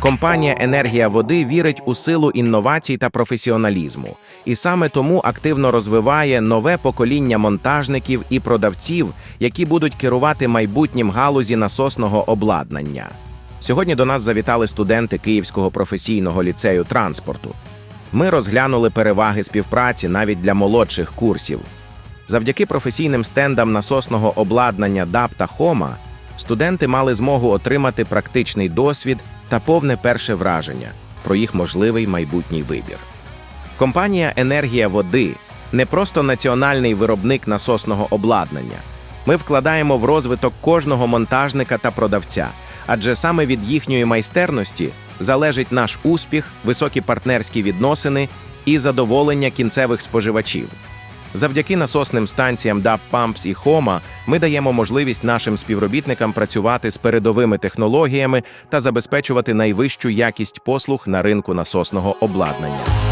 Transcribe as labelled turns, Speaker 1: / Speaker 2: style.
Speaker 1: Компанія Енергія води вірить у силу інновацій та професіоналізму, і саме тому активно розвиває нове покоління монтажників і продавців, які будуть керувати майбутнім галузі насосного обладнання. Сьогодні до нас завітали студенти Київського професійного ліцею транспорту. Ми розглянули переваги співпраці навіть для молодших курсів. Завдяки професійним стендам насосного обладнання ДАП та ХОМА студенти мали змогу отримати практичний досвід та повне перше враження про їх можливий майбутній вибір. Компанія Енергія води не просто національний виробник насосного обладнання. Ми вкладаємо в розвиток кожного монтажника та продавця, адже саме від їхньої майстерності залежить наш успіх, високі партнерські відносини і задоволення кінцевих споживачів. Завдяки насосним станціям DAP Pumps і HOMA ми даємо можливість нашим співробітникам працювати з передовими технологіями та забезпечувати найвищу якість послуг на ринку насосного обладнання.